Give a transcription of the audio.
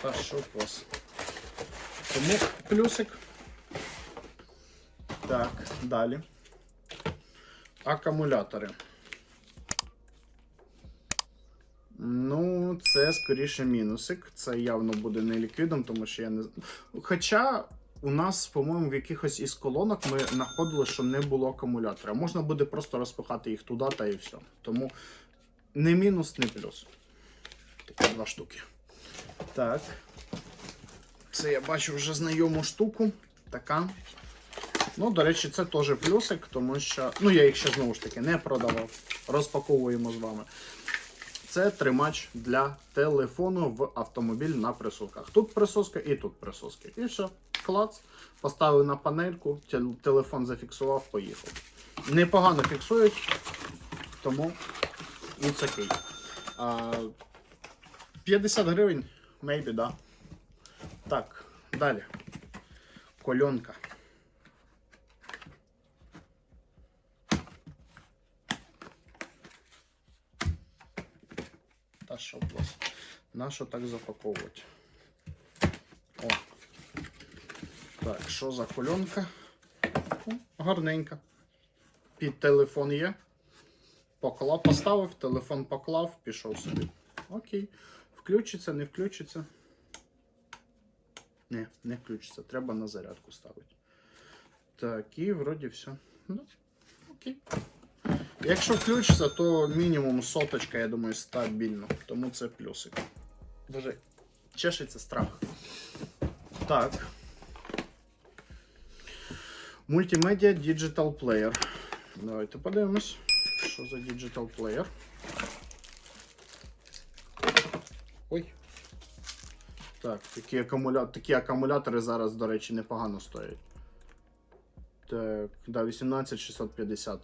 Що вас? Тому плюсик. Так, далі. Акумулятори. Ну, це скоріше мінусик. Це явно буде не ліквідом, тому що я не Хоча у нас, по-моєму, в якихось із колонок ми знаходили, що не було акумулятора. Можна буде просто розпихати їх туди та і все. Тому не мінус, не плюс. Такі два штуки. Так. Це я бачу вже знайому штуку. Така. Ну, до речі, це теж плюсик, тому що. Ну, я їх ще знову ж таки не продавав. Розпаковуємо з вами. Це тримач для телефону в автомобіль на присосках. Тут присоска і тут присоски. І все. Клац. Поставив на панельку, телефон зафіксував, поїхав. Непогано фіксують, тому it's окей. 50 гривень, maybe, да. Так, далі. Кольонка. Та що вас? Нащо так запаковувати? О. Так, що за кольонка? О, гарненька. Під телефон є. Поклав, поставив, телефон поклав, пішов собі. Окей. Включиться, не включиться. Не, не включиться. Треба на зарядку ставити. Так, і вроді все. Ну, окей. Якщо включиться, то мінімум соточка, я думаю, стабільно. Тому це плюсик. Даже чешеться страх. Так. Мультимедіа Digital Player. Давайте подивимось, що за Digital Player. Ой. Так, такі, акумуля... такі акумулятори зараз, до речі, непогано стоять. Так, да, 18650